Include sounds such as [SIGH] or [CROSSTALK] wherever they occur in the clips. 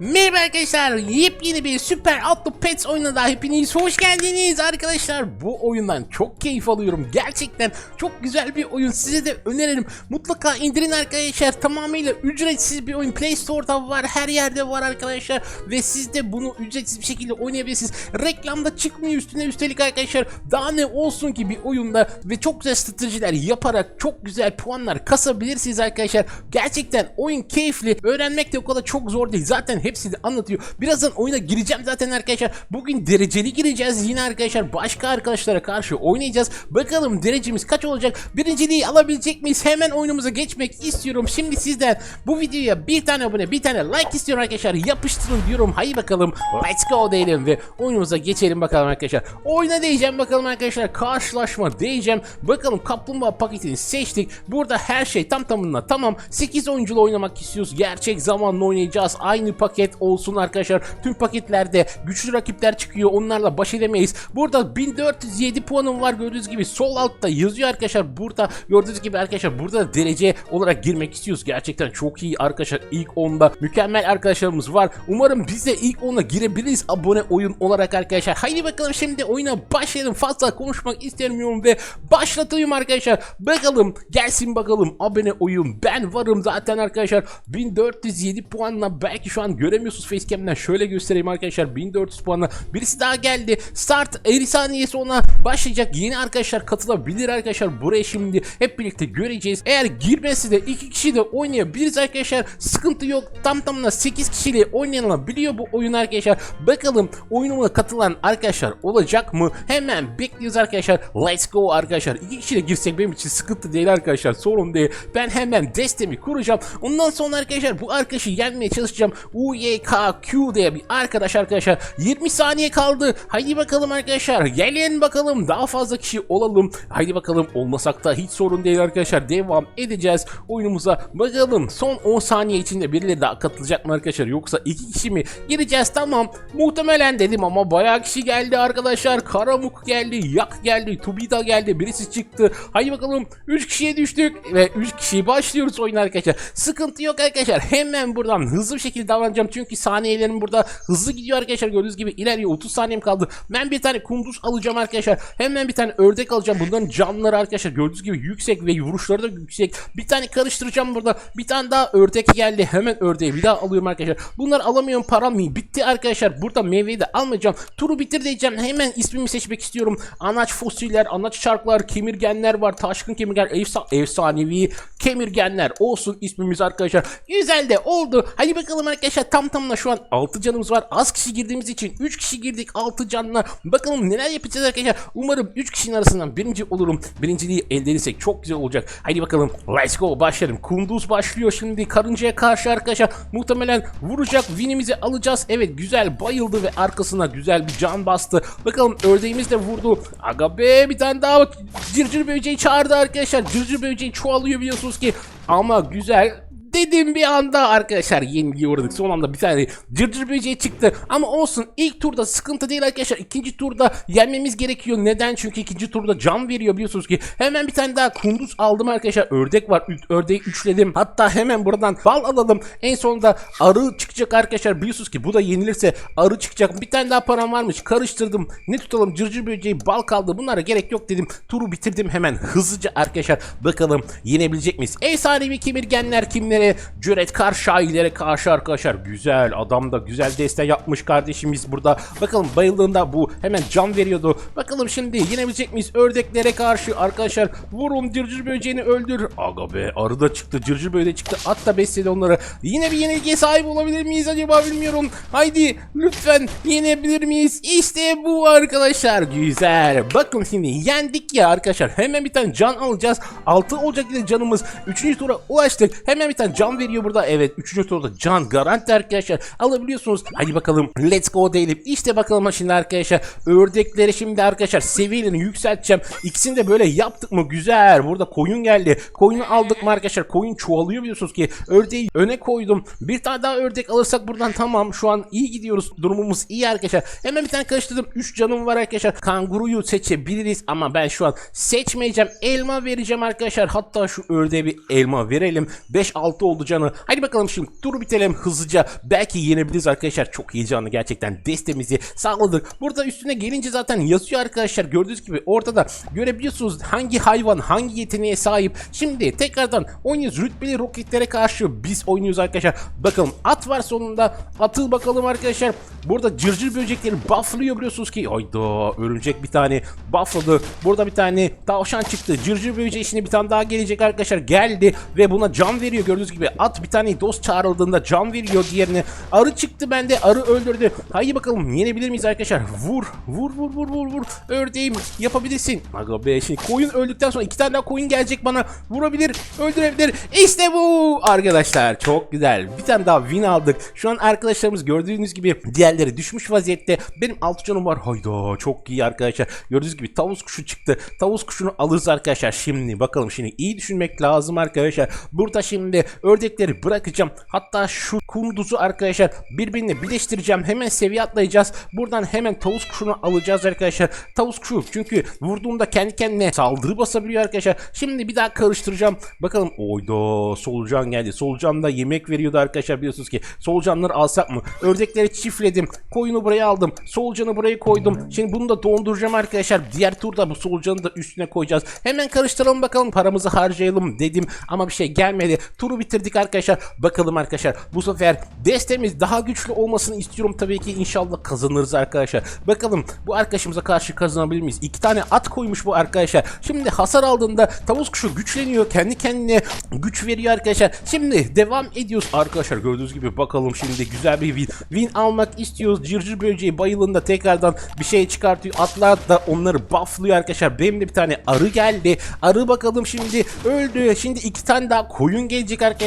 Merhaba arkadaşlar, yepyeni bir Süper Atlı Pets oyununa da hepiniz hoş geldiniz arkadaşlar. Bu oyundan çok keyif alıyorum. Gerçekten çok güzel bir oyun. Size de öneririm. Mutlaka indirin arkadaşlar. Tamamıyla ücretsiz bir oyun. Play Store'da var, her yerde var arkadaşlar. Ve siz de bunu ücretsiz bir şekilde oynayabilirsiniz. Reklamda çıkmıyor üstüne üstelik arkadaşlar. Daha ne olsun ki bir oyunda ve çok güzel stratejiler yaparak çok güzel puanlar kasabilirsiniz arkadaşlar. Gerçekten oyun keyifli. Öğrenmek de o kadar çok zor değil. Zaten hepsi de anlatıyor. Birazdan oyuna gireceğim zaten arkadaşlar. Bugün dereceli gireceğiz yine arkadaşlar. Başka arkadaşlara karşı oynayacağız. Bakalım derecemiz kaç olacak? Birinciliği alabilecek miyiz? Hemen oyunumuza geçmek istiyorum. Şimdi sizden bu videoya bir tane abone, bir tane like istiyorum arkadaşlar. Yapıştırın diyorum. Haydi bakalım. Let's go diyelim ve oyunumuza geçelim bakalım arkadaşlar. Oyuna diyeceğim bakalım arkadaşlar. Karşılaşma diyeceğim. Bakalım kaplumbağa paketini seçtik. Burada her şey tam tamına tamam. 8 oyunculu oynamak istiyoruz. Gerçek zamanla oynayacağız. Aynı paket olsun arkadaşlar. Tüm paketlerde güçlü rakipler çıkıyor. Onlarla baş edemeyiz. Burada 1407 puanım var gördüğünüz gibi. Sol altta yazıyor arkadaşlar. Burada gördüğünüz gibi arkadaşlar burada derece olarak girmek istiyoruz. Gerçekten çok iyi arkadaşlar. İlk 10'da mükemmel arkadaşlarımız var. Umarım biz de ilk 10'a girebiliriz abone oyun olarak arkadaşlar. Haydi bakalım şimdi oyuna başlayalım. Fazla konuşmak istemiyorum ve başlatayım arkadaşlar. Bakalım gelsin bakalım abone oyun. Ben varım zaten arkadaşlar. 1407 puanla belki şu an göremiyorsunuz facecam'den. Şöyle göstereyim arkadaşlar. 1400 puanla birisi daha geldi. Start 50 saniyesi ona başlayacak. Yeni arkadaşlar katılabilir arkadaşlar. Buraya şimdi hep birlikte göreceğiz. Eğer girmesi de iki kişi de oynayabiliriz arkadaşlar. Sıkıntı yok. Tam tamına 8 kişiyle oynanabiliyor bu oyun arkadaşlar. Bakalım oyunuma katılan arkadaşlar olacak mı? Hemen bekliyoruz arkadaşlar. Let's go arkadaşlar. İki kişiyle girsek benim için sıkıntı değil arkadaşlar. Sorun değil. Ben hemen destemi kuracağım. Ondan sonra arkadaşlar bu arkadaşı yenmeye çalışacağım. UYKQ diye bir arkadaş arkadaşlar. 20 saniye kaldı. Haydi bakalım arkadaşlar. Gelin bakalım. Daha fazla kişi olalım. Haydi bakalım. Olmasak da hiç sorun değil arkadaşlar. Devam edeceğiz oyunumuza. Bakalım son 10 saniye içinde birileri daha katılacak mı arkadaşlar? Yoksa iki kişi mi? Gireceğiz tamam. Muhtemelen dedim ama bayağı kişi geldi arkadaşlar. Karamuk geldi. Yak geldi. Tubida geldi. Birisi çıktı. Haydi bakalım. 3 kişiye düştük. Ve 3 kişi başlıyoruz oyun arkadaşlar. Sıkıntı yok arkadaşlar. Hemen buradan hızlı bir şekilde davranacağım. Çünkü saniyelerim burada hızlı gidiyor arkadaşlar. Gördüğünüz gibi ileriye 30 saniyem kaldı. Ben bir tane kunduz alacağım arkadaşlar. Hemen bir tane ördek alacağım. Bunların canları arkadaşlar gördüğünüz gibi yüksek ve vuruşları da yüksek. Bir tane karıştıracağım burada. Bir tane daha ördek geldi. Hemen ördeği bir daha alıyorum arkadaşlar. Bunları alamıyorum param mı? Bitti arkadaşlar. Burada meyveyi de almayacağım. Turu bitir diyeceğim. Hemen ismimi seçmek istiyorum. Anaç fosiller, anaç çarklar, kemirgenler var. Taşkın kemirgen, efsa efsanevi kemirgenler olsun ismimiz arkadaşlar. Güzel de oldu. Hadi bakalım arkadaşlar tam tamına şu an 6 canımız var. Az kişi girdiğimiz için 3 kişi girdik 6 canla. Bakalım neler yapacağız arkadaşlar. Umarım 3 kişinin arasından birinci olurum. Birinciliği elde edersek çok güzel olacak. Hadi bakalım let's go başlayalım. Kunduz başlıyor şimdi karıncaya karşı arkadaşlar. Muhtemelen vuracak. Winimizi alacağız. Evet güzel bayıldı ve arkasına güzel bir can bastı. Bakalım ördeğimiz de vurdu. Aga be bir tane daha bak. Cırcır böceği çağırdı arkadaşlar. Cırcır böceği çoğalıyor biliyorsunuz ki. Ama güzel dedim bir anda arkadaşlar yenilgiye uğradık. Son anda bir tane cırcır böceği çıktı. Ama olsun ilk turda sıkıntı değil arkadaşlar. İkinci turda yenmemiz gerekiyor. Neden? Çünkü ikinci turda can veriyor biliyorsunuz ki. Hemen bir tane daha kunduz aldım arkadaşlar. Ördek var. Ördeği üçledim. Hatta hemen buradan bal alalım. En sonunda arı çıkacak arkadaşlar. Biliyorsunuz ki bu da yenilirse arı çıkacak. Bir tane daha param varmış. Karıştırdım. Ne tutalım? Cırcır böceği bal kaldı. Bunlara gerek yok dedim. Turu bitirdim hemen hızlıca arkadaşlar. Bakalım yenebilecek miyiz? Efsanevi kemirgenler kimlere? Cüret karşı şahilere karşı arkadaşlar. Güzel adam da güzel deste yapmış kardeşimiz burada. Bakalım bayıldığında bu hemen can veriyordu. Bakalım şimdi yenebilecek miyiz? Ördeklere karşı arkadaşlar. Vurun cırcır böceğini öldür. Aga be arı da çıktı. Cırcır böceği çıktı. At da besledi onları. Yine bir yenilgiye sahip olabilir miyiz acaba bilmiyorum. Haydi lütfen yenebilir miyiz? İşte bu arkadaşlar. Güzel. Bakın şimdi yendik ya arkadaşlar. Hemen bir tane can alacağız. 6 olacak yine canımız. 3. tura ulaştık. Hemen bir tane can veriyor burada. Evet 3. turda can garanti arkadaşlar. Alabiliyorsunuz. Hadi bakalım let's go diyelim. İşte bakalım şimdi arkadaşlar. Ördekleri şimdi arkadaşlar seviyelerini yükselteceğim. İkisini de böyle yaptık mı güzel. Burada koyun geldi. Koyunu aldık mı arkadaşlar? Koyun çoğalıyor biliyorsunuz ki. Ördeği öne koydum. Bir tane daha ördek alırsak buradan tamam. Şu an iyi gidiyoruz. Durumumuz iyi arkadaşlar. Hemen bir tane karıştırdım. 3 canım var arkadaşlar. Kanguruyu seçebiliriz ama ben şu an seçmeyeceğim. Elma vereceğim arkadaşlar. Hatta şu ördeğe bir elma verelim. 5-6 26 oldu canı. Hadi bakalım şimdi turu bitelim hızlıca. Belki yenebiliriz arkadaşlar. Çok heyecanlı gerçekten. Destemizi sağladık. Burada üstüne gelince zaten yazıyor arkadaşlar. Gördüğünüz gibi ortada görebiliyorsunuz hangi hayvan hangi yeteneğe sahip. Şimdi tekrardan oynuyoruz. Rütbeli roketlere karşı biz oynuyoruz arkadaşlar. Bakalım at var sonunda. Atıl bakalım arkadaşlar. Burada cırcır böcekleri bufflıyor biliyorsunuz ki. Hayda örümcek bir tane buffladı. Burada bir tane tavşan çıktı. Cırcır böceği şimdi bir tane daha gelecek arkadaşlar. Geldi ve buna can veriyor gördüğünüz gibi. At bir tane dost çağrıldığında can veriyor diğerine. Arı çıktı bende. Arı öldürdü. Haydi bakalım yenebilir miyiz arkadaşlar? Vur. Vur vur vur vur vur. Ördeğim yapabilirsin. Aga be şimdi koyun öldükten sonra iki tane daha koyun gelecek bana. Vurabilir. Öldürebilir. İşte bu arkadaşlar. Çok güzel. Bir tane daha win aldık. Şu an arkadaşlarımız gördüğünüz gibi diğerleri düşmüş vaziyette. Benim 6 canım var. Hayda çok iyi arkadaşlar. Gördüğünüz gibi tavus kuşu çıktı. Tavus kuşunu alırız arkadaşlar. Şimdi bakalım şimdi iyi düşünmek lazım arkadaşlar. Burada şimdi ördekleri bırakacağım. Hatta şu kunduzu arkadaşlar birbirine birleştireceğim. Hemen seviye atlayacağız. Buradan hemen tavus kuşunu alacağız arkadaşlar. Tavus kuşu çünkü vurduğunda kendi kendine saldırı basabiliyor arkadaşlar. Şimdi bir daha karıştıracağım. Bakalım oyda solucan geldi. Solucan da yemek veriyordu arkadaşlar biliyorsunuz ki. Solucanları alsak mı? Ördekleri çiftledim. Koyunu buraya aldım. Solucanı buraya koydum. Şimdi bunu da donduracağım arkadaşlar. Diğer turda bu solucanı da üstüne koyacağız. Hemen karıştıralım bakalım paramızı harcayalım dedim ama bir şey gelmedi. Turu bitirdik arkadaşlar. Bakalım arkadaşlar bu sefer destemiz daha güçlü olmasını istiyorum tabii ki inşallah kazanırız arkadaşlar. Bakalım bu arkadaşımıza karşı kazanabilir miyiz? İki tane at koymuş bu arkadaşlar. Şimdi hasar aldığında tavus kuşu güçleniyor. Kendi kendine güç veriyor arkadaşlar. Şimdi devam ediyoruz arkadaşlar. Gördüğünüz gibi bakalım şimdi güzel bir win. Win almak istiyoruz. Cırcır böceği bayılında tekrardan bir şey çıkartıyor. Atlar da onları bufflıyor arkadaşlar. Benim de bir tane arı geldi. Arı bakalım şimdi öldü. Şimdi iki tane daha koyun gelecek arkadaşlar.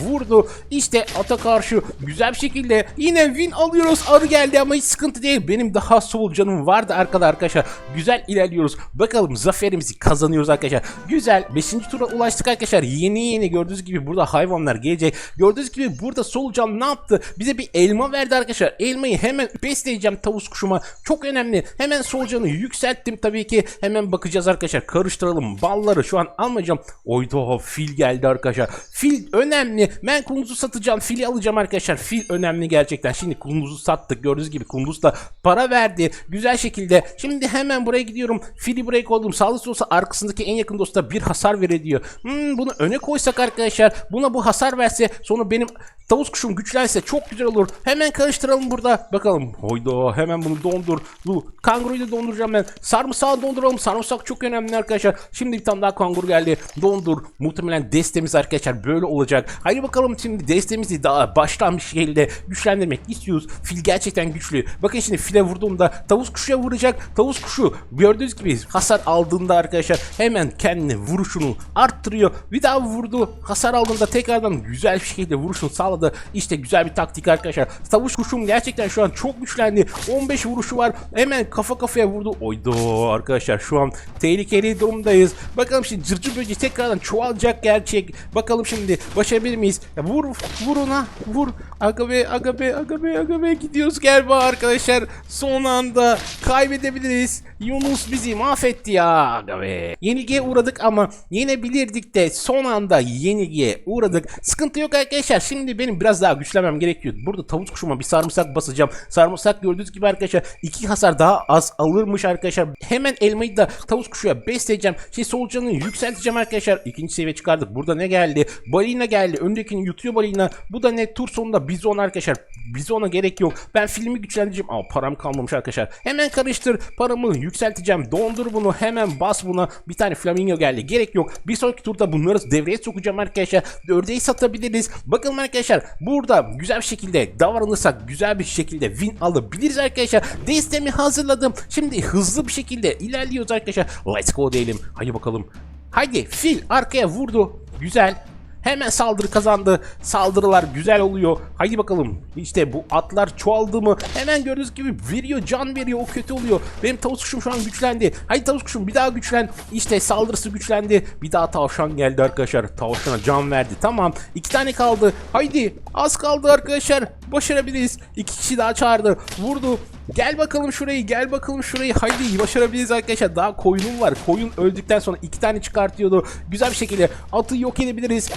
Vurdu. İşte ata karşı güzel bir şekilde yine win alıyoruz. Arı geldi ama hiç sıkıntı değil. Benim daha sol canım vardı arkada arkadaşlar. Güzel ilerliyoruz. Bakalım zaferimizi kazanıyoruz arkadaşlar. Güzel. 5. tura ulaştık arkadaşlar. Yeni yeni gördüğünüz gibi burada hayvanlar gelecek. Gördüğünüz gibi burada solucan ne yaptı? Bize bir elma verdi arkadaşlar. Elmayı hemen besleyeceğim tavus kuşuma. Çok önemli. Hemen solucanı yükselttim tabii ki. Hemen bakacağız arkadaşlar. Karıştıralım. Balları şu an almayacağım. Oyda fil geldi arkadaşlar. Fil önemli. Ben kunduzu satacağım. Fili alacağım arkadaşlar. Fil önemli gerçekten. Şimdi kunduzu sattık. Gördüğünüz gibi kunduz da para verdi. Güzel şekilde. Şimdi hemen buraya gidiyorum. Fili buraya koydum. Sağlıklı olsa arkasındaki en yakın dosta bir hasar veriyor. Hmm, bunu öne koysak arkadaşlar. Buna bu hasar verse sonra benim tavus kuşum güçlense çok güzel olur. Hemen karıştıralım burada. Bakalım. Hoyda hemen bunu dondur. Bu kanguruyu da donduracağım ben. Sarımsağı donduralım. Sarımsak çok önemli arkadaşlar. Şimdi bir tane daha kanguru geldi. Dondur. Muhtemelen destemiz arkadaşlar böyle olacak. Haydi bakalım şimdi destemizi daha baştan bir şekilde güçlendirmek istiyoruz. Fil gerçekten güçlü. Bakın şimdi file vurduğumda tavus kuşuya vuracak. Tavus kuşu gördüğünüz gibi hasar aldığında arkadaşlar hemen kendini vuruşunu arttırıyor. Bir daha vurdu. Hasar aldığında tekrardan güzel bir şekilde vuruşunu sağladı. İşte güzel bir taktik arkadaşlar. Tavus kuşum gerçekten şu an çok güçlendi. 15 vuruşu var. Hemen kafa kafaya vurdu. Oydo arkadaşlar şu an tehlikeli durumdayız. Bakalım şimdi cırcır böceği tekrardan çoğalacak gerçek. Bakalım şimdi başarabilir miyiz? Ya vur vur ona vur. Aga be aga be aga be aga be gidiyoruz galiba arkadaşlar. Son anda kaybedebiliriz. Yunus bizi mahvetti ya aga be. Yenilgiye uğradık ama yenebilirdik de son anda yenilgiye uğradık. Sıkıntı yok arkadaşlar. Şimdi benim biraz daha güçlenmem gerekiyor. Burada tavuk kuşuma bir sarımsak basacağım. Sarımsak gördüğünüz gibi arkadaşlar iki hasar daha az alırmış arkadaşlar. Hemen elmayı da tavuk kuşuya besleyeceğim. Şey solucanını yükselteceğim arkadaşlar. İkinci seviye çıkardık. Burada ne geldi? Balina geldi. Öndekini yutuyor balina. Bu da ne? Tur sonunda bizon arkadaşlar. Bizona gerek yok. Ben filmi güçlendireceğim. Aa param kalmamış arkadaşlar. Hemen karıştır. Paramı yükselteceğim. Dondur bunu. Hemen bas buna. Bir tane flamingo geldi. Gerek yok. Bir sonraki turda bunları devreye sokacağım arkadaşlar. Ördeği satabiliriz. Bakalım arkadaşlar. Burada güzel bir şekilde davranırsak güzel bir şekilde win alabiliriz arkadaşlar. Destemi hazırladım. Şimdi hızlı bir şekilde ilerliyoruz arkadaşlar. Let's go diyelim. Hadi bakalım. Haydi fil arkaya vurdu. Güzel. Hemen saldırı kazandı. Saldırılar güzel oluyor. Haydi bakalım. İşte bu atlar çoğaldı mı? Hemen gördüğünüz gibi veriyor, can veriyor. O kötü oluyor. Benim tavus kuşum şu an güçlendi. Haydi tavus kuşum bir daha güçlen. İşte saldırısı güçlendi. Bir daha tavşan geldi arkadaşlar. Tavşana can verdi. Tamam. iki tane kaldı. Haydi. Az kaldı arkadaşlar. Başarabiliriz. İki kişi daha çağırdı. Vurdu. Gel bakalım şurayı, gel bakalım şurayı. Haydi başarabiliriz arkadaşlar. Daha koyunum var. Koyun öldükten sonra iki tane çıkartıyordu. Güzel bir şekilde atı yok edebiliriz.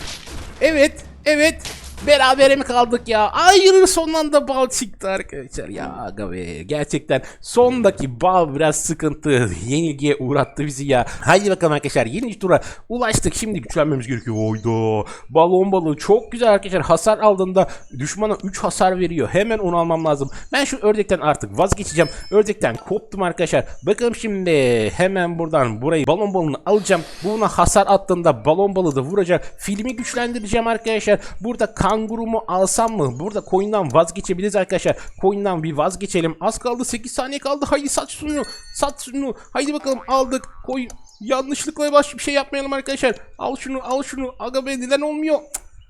Evet, Evet. Berabere mi kaldık ya? Hayır son anda bal çıktı arkadaşlar ya aga be. Gerçekten sondaki bal biraz sıkıntı. [LAUGHS] Yenilgiye uğrattı bizi ya. Haydi bakalım arkadaşlar yeni tura ulaştık. Şimdi güçlenmemiz gerekiyor. Oyda. Balon balığı çok güzel arkadaşlar. Hasar aldığında düşmana 3 hasar veriyor. Hemen onu almam lazım. Ben şu ördekten artık vazgeçeceğim. Ördekten koptum arkadaşlar. Bakalım şimdi hemen buradan burayı balon balığını alacağım. Buna hasar attığında balon balığı da vuracak. Filmi güçlendireceğim arkadaşlar. Burada kangurumu alsam mı? Burada coin'den vazgeçebiliriz arkadaşlar. Coin'den bir vazgeçelim. Az kaldı 8 saniye kaldı. Haydi sat şunu. Sat şunu. Haydi bakalım aldık. Coin yanlışlıkla baş bir şey yapmayalım arkadaşlar. Al şunu al şunu. Aga be neden olmuyor?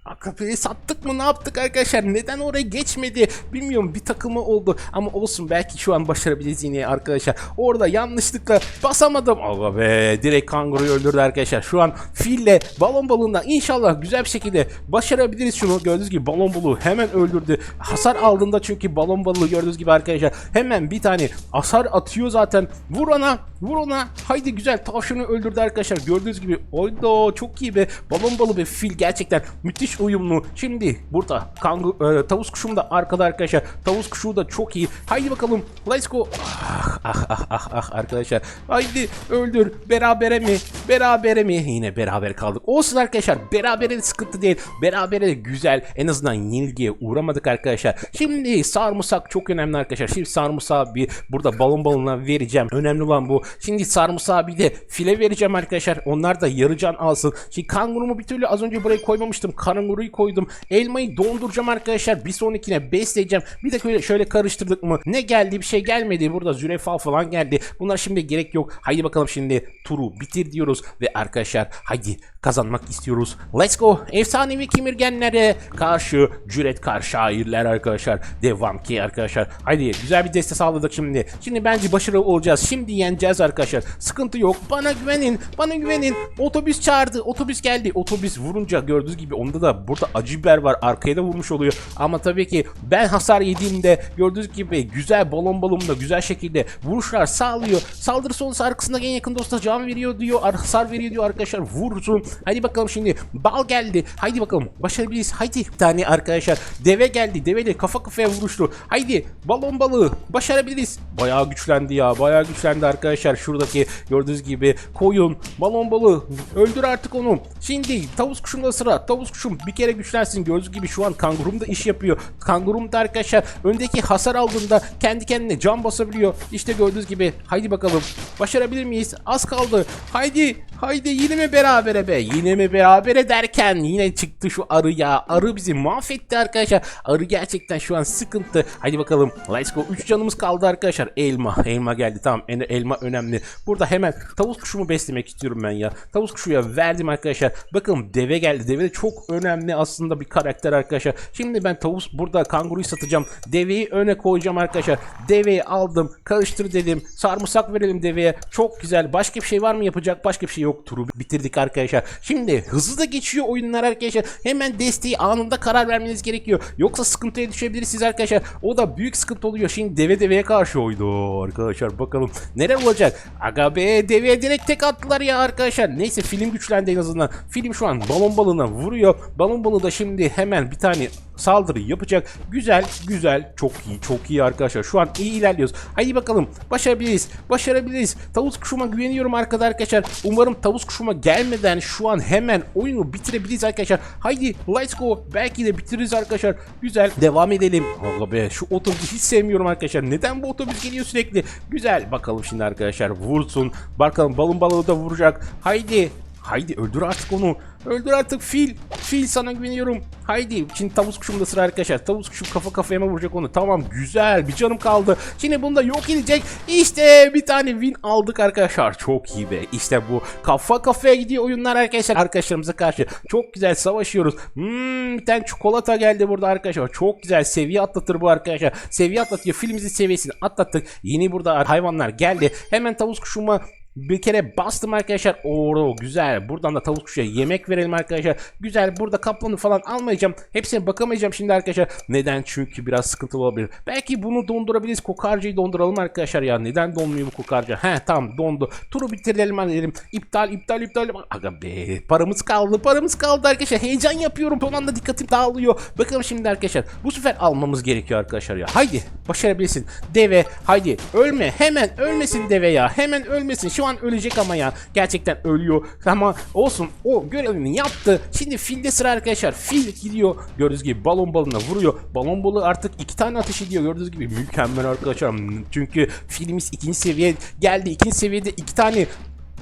AKP'yi sattık mı ne yaptık arkadaşlar? Neden oraya geçmedi? Bilmiyorum bir takımı oldu. Ama olsun belki şu an başarabiliriz yine arkadaşlar. Orada yanlışlıkla basamadım. Aga be direkt kanguruyu öldürdü arkadaşlar. Şu an fille balon balığından inşallah güzel bir şekilde başarabiliriz şunu. Gördüğünüz gibi balon balığı hemen öldürdü. Hasar aldığında çünkü balon balığı gördüğünüz gibi arkadaşlar hemen bir tane hasar atıyor zaten. Vur ona vur ona. Haydi güzel tavşanı öldürdü arkadaşlar. Gördüğünüz gibi oyda çok iyi be. Balon balığı ve fil gerçekten müthiş uyumlu. Şimdi burada kangu, e, tavus kuşum da arkada arkadaşlar. Tavus kuşu da çok iyi. Haydi bakalım. Let's go. Ah ah ah ah, ah arkadaşlar. Haydi öldür. Berabere mi? Berabere mi? Yine beraber kaldık. Olsun arkadaşlar. Berabere de sıkıntı değil. Berabere de güzel. En azından yenilgiye uğramadık arkadaşlar. Şimdi sarımsak çok önemli arkadaşlar. Şimdi sarımsağı bir burada balon balonuna vereceğim. Önemli olan bu. Şimdi sarımsağı bir de file vereceğim arkadaşlar. Onlar da yarı can alsın. Şimdi kangurumu bir türlü az önce buraya koymamıştım. Kanguruyu koydum. Elmayı donduracağım arkadaşlar. Bir sonrakine besleyeceğim. Bir de şöyle, karıştırdık mı? Ne geldi? Bir şey gelmedi. Burada zürafa falan geldi. Bunlar şimdi gerek yok. Haydi bakalım şimdi turu bitir diyoruz. Ve arkadaşlar haydi kazanmak istiyoruz. Let's go. Efsanevi kemirgenlere karşı cüretkar şairler arkadaşlar. Devam ki arkadaşlar. Haydi güzel bir deste sağladık şimdi. Şimdi bence başarılı olacağız. Şimdi yeneceğiz arkadaşlar. Sıkıntı yok. Bana güvenin. Bana güvenin. Otobüs çağırdı. Otobüs geldi. Otobüs vurunca gördüğünüz gibi onda da burada acı biber var. Arkaya da vurmuş oluyor. Ama tabii ki ben hasar yediğimde gördüğünüz gibi güzel balon balonda güzel şekilde vuruşlar sağlıyor. Saldırı sonrası arkasında en yakın dosta can veriyor diyor. Hasar veriyor diyor arkadaşlar. Vursun. Haydi bakalım şimdi. Bal geldi. Haydi bakalım. Başarabiliriz. Haydi. Bir tane arkadaşlar. Deve geldi. Deveyle kafa kafaya vuruştu. Haydi. Balon balığı. Başarabiliriz. Bayağı güçlendi ya. Bayağı güçlendi arkadaşlar. Şuradaki gördüğünüz gibi koyun. Balon balığı. Öldür artık onu. Şimdi tavus kuşunda sıra. Tavus kuşum bir kere güçlensin. Gördüğünüz gibi şu an kangurum da iş yapıyor. Kangurum da arkadaşlar öndeki hasar aldığında kendi kendine can basabiliyor. İşte gördüğünüz gibi. Haydi bakalım. Başarabilir miyiz? Az kaldı. Haydi. Haydi yine mi berabere be? Yine mi berabere derken yine çıktı şu arı ya. Arı bizi mahvetti arkadaşlar. Arı gerçekten şu an sıkıntı. Haydi bakalım. Let's go. 3 canımız kaldı arkadaşlar. Elma. Elma geldi. Tamam. Elma önemli. Burada hemen tavus kuşumu beslemek istiyorum ben ya. Tavus kuşuya verdim arkadaşlar. Bakın deve geldi. Deve de çok önemli aslında bir karakter arkadaşlar. Şimdi ben tavus burada kanguruyu satacağım. Deveyi öne koyacağım arkadaşlar. Deveyi aldım. Karıştır dedim. Sarımsak verelim deveye. Çok güzel. Başka bir şey var mı yapacak? Başka bir şey yok. Turu bitirdik arkadaşlar. Şimdi hızlı da geçiyor oyunlar arkadaşlar. Hemen desteği anında karar vermeniz gerekiyor. Yoksa sıkıntıya düşebilirsiniz arkadaşlar. O da büyük sıkıntı oluyor. Şimdi deve deveye karşı oydu arkadaşlar. Bakalım neler olacak. Aga be deveye direkt tek attılar ya arkadaşlar. Neyse film güçlendi en azından. Film şu an balon balığına vuruyor. Balon balığı da şimdi hemen bir tane saldırı yapacak. Güzel, güzel, çok iyi, çok iyi arkadaşlar. Şu an iyi ilerliyoruz. Haydi bakalım. Başarabiliriz. Başarabiliriz. Tavus kuşuma güveniyorum arkada arkadaşlar. Umarım tavus kuşuma gelmeden şu an hemen oyunu bitirebiliriz arkadaşlar. Haydi let's go. Belki de bitiririz arkadaşlar. Güzel. Devam edelim. Allah be şu otobüsü hiç sevmiyorum arkadaşlar. Neden bu otobüs geliyor sürekli? Güzel. Bakalım şimdi arkadaşlar. Vursun. Bakalım balon balığı da vuracak. Haydi. Haydi öldür artık onu. Öldür artık fil. Fil sana güveniyorum. Haydi. Şimdi tavus kuşumda sıra arkadaşlar. Tavus kuşum kafa kafaya mı vuracak onu? Tamam güzel. Bir canım kaldı. Şimdi bunu da yok edecek. İşte bir tane win aldık arkadaşlar. Çok iyi be. İşte bu. Kafa kafaya gidiyor oyunlar arkadaşlar. Arkadaşlarımıza karşı. Çok güzel savaşıyoruz. Hmm, bir tane çikolata geldi burada arkadaşlar. Çok güzel. Seviye atlatır bu arkadaşlar. Seviye atlatıyor. Filimizin seviyesini atlattık. Yeni burada hayvanlar geldi. Hemen tavus kuşuma Bir kere bastım arkadaşlar. Oo güzel. Buradan da tavuk kuşuya yemek verelim arkadaşlar. Güzel. Burada kaplanı falan almayacağım. Hepsine bakamayacağım şimdi arkadaşlar. Neden? Çünkü biraz sıkıntılı olabilir. Belki bunu dondurabiliriz. Kokarcayı donduralım arkadaşlar ya. Neden donmuyor bu kokarca? He tamam dondu. Turu bitirelim edelim. İptal iptal iptal. Aga be. Paramız kaldı. Paramız kaldı arkadaşlar. Heyecan yapıyorum. Son anda dikkatim dağılıyor. Bakalım şimdi arkadaşlar. Bu sefer almamız gerekiyor arkadaşlar ya. Haydi. Başarabilirsin. Deve. Haydi. Ölme. Hemen ölmesin deve ya. Hemen ölmesin. Şu an ölecek ama ya. Gerçekten ölüyor. Ama olsun. O görevini yaptı. Şimdi filde sıra arkadaşlar. Fil gidiyor. Gördüğünüz gibi balon balına vuruyor. Balon balığı artık iki tane ateş ediyor. Gördüğünüz gibi mükemmel arkadaşlar. Çünkü filimiz ikinci seviye geldi. İkinci seviyede iki tane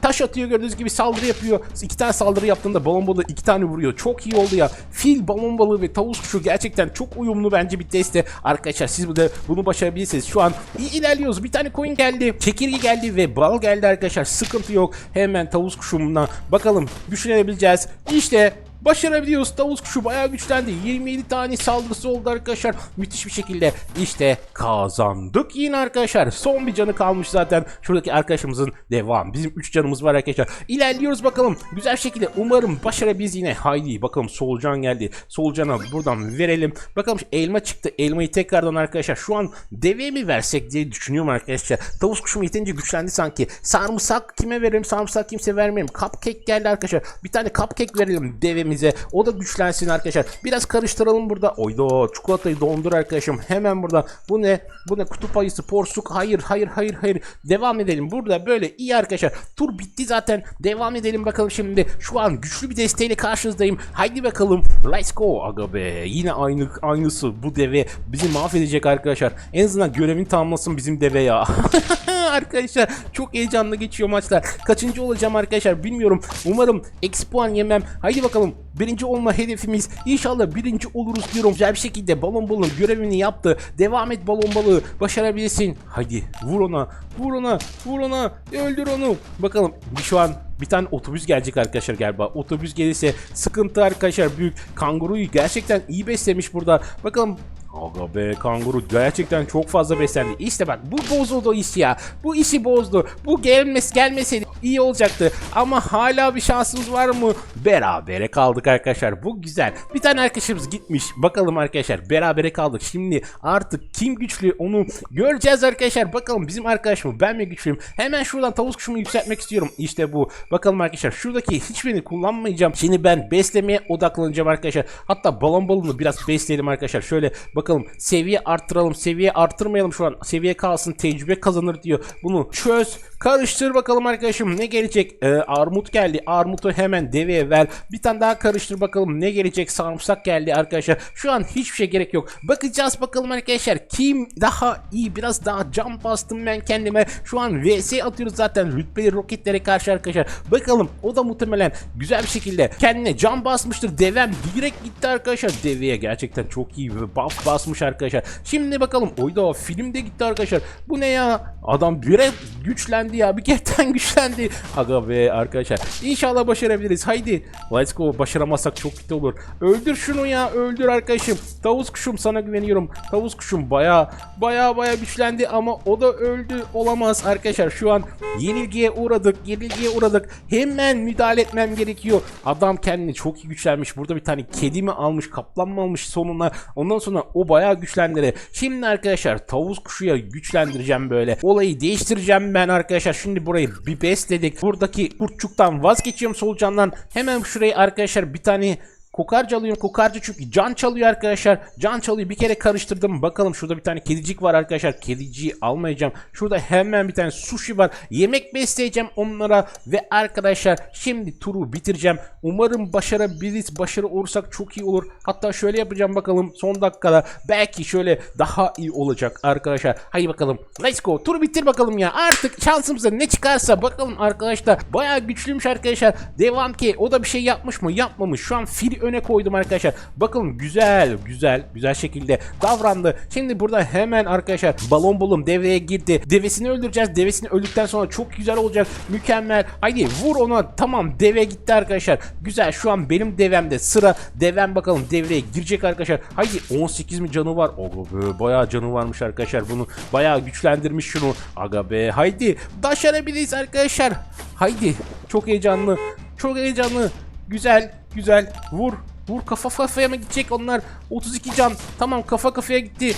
Taş atıyor gördüğünüz gibi saldırı yapıyor. İki tane saldırı yaptığında balon balığı iki tane vuruyor. Çok iyi oldu ya. Fil, balon balığı ve tavus kuşu gerçekten çok uyumlu bence bir teste. Arkadaşlar siz da bunu başarabilirsiniz. Şu an iyi ilerliyoruz. Bir tane coin geldi. Çekirge geldi ve bal geldi arkadaşlar. Sıkıntı yok. Hemen tavus kuşumuna bakalım güçlenebileceğiz. İşte Başarabiliyoruz. Tavus kuşu bayağı güçlendi. 27 tane saldırısı oldu arkadaşlar. Müthiş bir şekilde işte kazandık yine arkadaşlar. Son bir canı kalmış zaten. Şuradaki arkadaşımızın devam. Bizim 3 canımız var arkadaşlar. İlerliyoruz bakalım. Güzel şekilde umarım başarabiliriz yine. Haydi bakalım solucan geldi. Solucana buradan verelim. Bakalım elma çıktı. Elmayı tekrardan arkadaşlar şu an deveye mi versek diye düşünüyorum arkadaşlar. Tavus kuşum yeterince güçlendi sanki. Sarımsak kime verelim? Sarımsak kimse vermeyeyim. Cupcake geldi arkadaşlar. Bir tane cupcake verelim devemize. O da güçlensin arkadaşlar. Biraz karıştıralım burada. Oydo çikolatayı dondur arkadaşım. Hemen burada. Bu ne? Bu ne? Kutup ayısı, porsuk. Hayır, hayır, hayır, hayır. Devam edelim. Burada böyle iyi arkadaşlar. Tur bitti zaten. Devam edelim bakalım şimdi. Şu an güçlü bir desteğiyle karşınızdayım. Haydi bakalım. Let's go. Aga be. Yine aynı aynısı. Bu deve bizi mahvedecek arkadaşlar. En azından görevini tamamlasın bizim deve ya. [LAUGHS] arkadaşlar çok heyecanlı geçiyor maçlar. Kaçıncı olacağım arkadaşlar bilmiyorum. Umarım eksi puan yemem. Haydi bakalım. Birinci olma hedefimiz. İnşallah birinci oluruz diyorum. Güzel bir şekilde balon balığın görevini yaptı. Devam et balon balığı. Başarabilirsin. Haydi vur ona. Vur ona. Vur ona. Öldür onu. Bakalım şu an bir tane otobüs gelecek arkadaşlar galiba. Otobüs gelirse sıkıntı arkadaşlar büyük. Kanguruyu gerçekten iyi beslemiş burada. Bakalım Aga be kanguru gerçekten çok fazla beslendi. İşte bak bu bozuldu iş ya. Bu işi bozdu. Bu gelmesi gelmeseydi iyi olacaktı. Ama hala bir şansımız var mı? Berabere kaldık arkadaşlar. Bu güzel. Bir tane arkadaşımız gitmiş. Bakalım arkadaşlar berabere kaldık. Şimdi artık kim güçlü onu göreceğiz arkadaşlar. Bakalım bizim arkadaş mı? Ben mi güçlüyüm? Hemen şuradan tavus kuşumu yükseltmek istiyorum. İşte bu. Bakalım arkadaşlar şuradaki hiçbirini kullanmayacağım. Şimdi ben beslemeye odaklanacağım arkadaşlar. Hatta balon balonu biraz besleyelim arkadaşlar. Şöyle bakalım seviye arttıralım. Seviye arttırmayalım şu an. Seviye kalsın tecrübe kazanır diyor. Bunu çöz. Karıştır bakalım arkadaşım ne gelecek? Ee, armut geldi. Armutu hemen deveye ver. Bir tane daha karıştır bakalım ne gelecek? Sarımsak geldi arkadaşlar. Şu an hiçbir şey gerek yok. Bakacağız bakalım arkadaşlar. Kim daha iyi? Biraz daha cam bastım ben kendime. Şu an VS atıyoruz zaten rütbeli roketlere karşı arkadaşlar. Bakalım o da muhtemelen güzel bir şekilde kendine cam basmıştır. Devem direkt gitti arkadaşlar. Deveye gerçekten çok iyi bir buff basmış arkadaşlar. Şimdi bakalım. Oyda film de gitti arkadaşlar. Bu ne ya? Adam bire güçlendi ya. Bir kerten [LAUGHS] güçlendi. Aga be arkadaşlar. İnşallah başarabiliriz. Haydi. Let's go. Başaramazsak çok kötü olur. Öldür şunu ya. Öldür arkadaşım. Tavus kuşum sana güveniyorum. Tavus kuşum baya baya baya güçlendi ama o da öldü. Olamaz arkadaşlar. Şu an yenilgiye uğradık. Yenilgiye uğradık. Hemen müdahale etmem gerekiyor. Adam kendini çok iyi güçlenmiş. Burada bir tane kedi mi almış, kaplan mı almış sonuna. Ondan sonra o bayağı güçlendi. Şimdi arkadaşlar tavus kuşuya güçlendireceğim böyle. Olayı değiştireceğim ben arkadaşlar. Şimdi burayı bir besledik. Buradaki kurtçuktan vazgeçiyorum solucandan. Hemen şurayı arkadaşlar bir tane Kokarca alıyorum. Kokarca çünkü can çalıyor arkadaşlar. Can çalıyor. Bir kere karıştırdım. Bakalım şurada bir tane kedicik var arkadaşlar. Kediciyi almayacağım. Şurada hemen bir tane sushi var. Yemek besleyeceğim onlara. Ve arkadaşlar şimdi turu bitireceğim. Umarım başarabiliriz. Başarı olursak çok iyi olur. Hatta şöyle yapacağım bakalım. Son dakikada belki şöyle daha iyi olacak arkadaşlar. Haydi bakalım. Let's go. Turu bitir bakalım ya. Artık şansımıza ne çıkarsa bakalım arkadaşlar. Bayağı güçlüymüş arkadaşlar. Devam ki. O da bir şey yapmış mı? Yapmamış. Şu an fil öne koydum arkadaşlar. Bakalım güzel güzel güzel şekilde davrandı. Şimdi burada hemen arkadaşlar balon bulum devreye girdi. Devesini öldüreceğiz. Devesini öldükten sonra çok güzel olacak. Mükemmel. Haydi vur ona. Tamam deve gitti arkadaşlar. Güzel şu an benim devemde sıra. Devem bakalım devreye girecek arkadaşlar. Haydi 18 mi canı var? Ogo be bayağı canı varmış arkadaşlar. Bunu bayağı güçlendirmiş şunu. Aga be haydi başarabiliriz arkadaşlar. Haydi çok heyecanlı. Çok heyecanlı. Güzel güzel vur. Vur kafa kafaya mı gidecek onlar? 32 can. Tamam kafa kafaya gitti.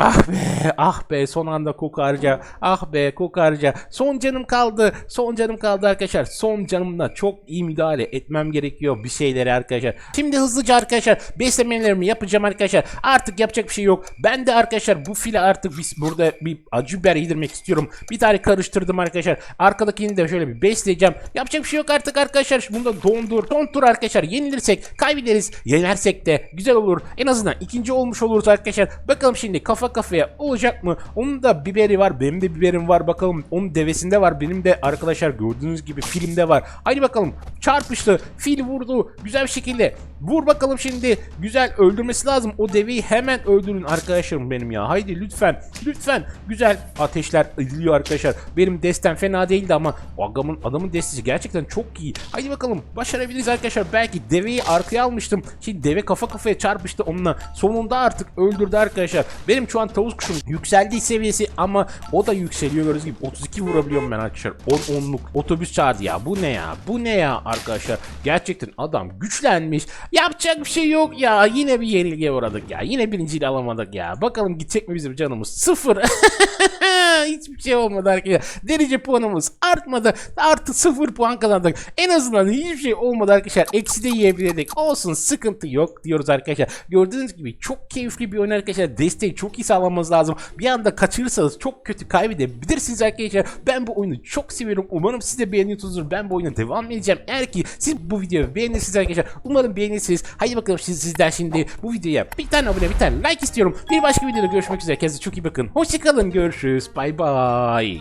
Ah be, ah be son anda kokarca. Ah be kokarca. Son canım kaldı. Son canım kaldı arkadaşlar. Son canımda çok iyi müdahale etmem gerekiyor bir şeylere arkadaşlar. Şimdi hızlıca arkadaşlar beslemelerimi yapacağım arkadaşlar. Artık yapacak bir şey yok. Ben de arkadaşlar bu file artık biz burada bir acı biber yedirmek istiyorum. Bir tane karıştırdım arkadaşlar. Arkadakini de şöyle bir besleyeceğim. Yapacak bir şey yok artık arkadaşlar. Bunu dondur. Dondur arkadaşlar. Yenilirsek kaybederiz. Yenersek de güzel olur. En azından ikinci olmuş oluruz arkadaşlar. Bakalım şimdi kafa kafaya olacak mı? Onun da biberi var. Benim de biberim var. Bakalım onun devesinde var. Benim de arkadaşlar gördüğünüz gibi filmde var. Haydi bakalım. Çarpıştı. Fil vurdu. Güzel bir şekilde. Vur bakalım şimdi. Güzel öldürmesi lazım. O deveyi hemen öldürün arkadaşlarım benim ya. Haydi lütfen. Lütfen. Güzel ateşler ediliyor arkadaşlar. Benim destem fena değildi ama adamın, adamın destesi gerçekten çok iyi. Haydi bakalım. Başarabiliriz arkadaşlar. Belki deveyi arkaya almıştım. Şimdi deve kafa kafaya çarpıştı onunla. Sonunda artık öldürdü arkadaşlar. Benim şu an tavus kuşum yükseldiği seviyesi ama o da yükseliyor gördüğünüz gibi. 32 vurabiliyorum ben arkadaşlar. 10 onluk otobüs çağırdı ya. Bu ne ya? Bu ne ya arkadaşlar? Gerçekten adam güçlenmiş. Yapacak bir şey yok ya. Yine bir yenilgiye uğradık ya. Yine birinciliği alamadık ya. Bakalım gidecek mi bizim canımız? Sıfır. [LAUGHS] Hiçbir şey olmadı arkadaşlar. Derece puanımız artmadı. Artı sıfır puan kazandık. En azından hiçbir şey olmadı arkadaşlar. Eksi de yiyebilirdik. Olsun sıkıntı yok diyoruz arkadaşlar. Gördüğünüz gibi çok keyifli bir oyun arkadaşlar. Desteği çok iyi sağlamanız lazım. Bir anda kaçırırsanız çok kötü kaybedebilirsiniz arkadaşlar. Ben bu oyunu çok seviyorum. Umarım siz de beğeniyorsunuzdur. Ben bu oyuna devam edeceğim. Eğer ki siz bu videoyu beğenirsiniz arkadaşlar umarım beğenirsiniz. Haydi bakalım siz, sizden şimdi bu videoya bir tane abone bir tane like istiyorum. Bir başka videoda görüşmek üzere. Kendinize çok iyi bakın. Hoşçakalın görüşürüz. Bay bay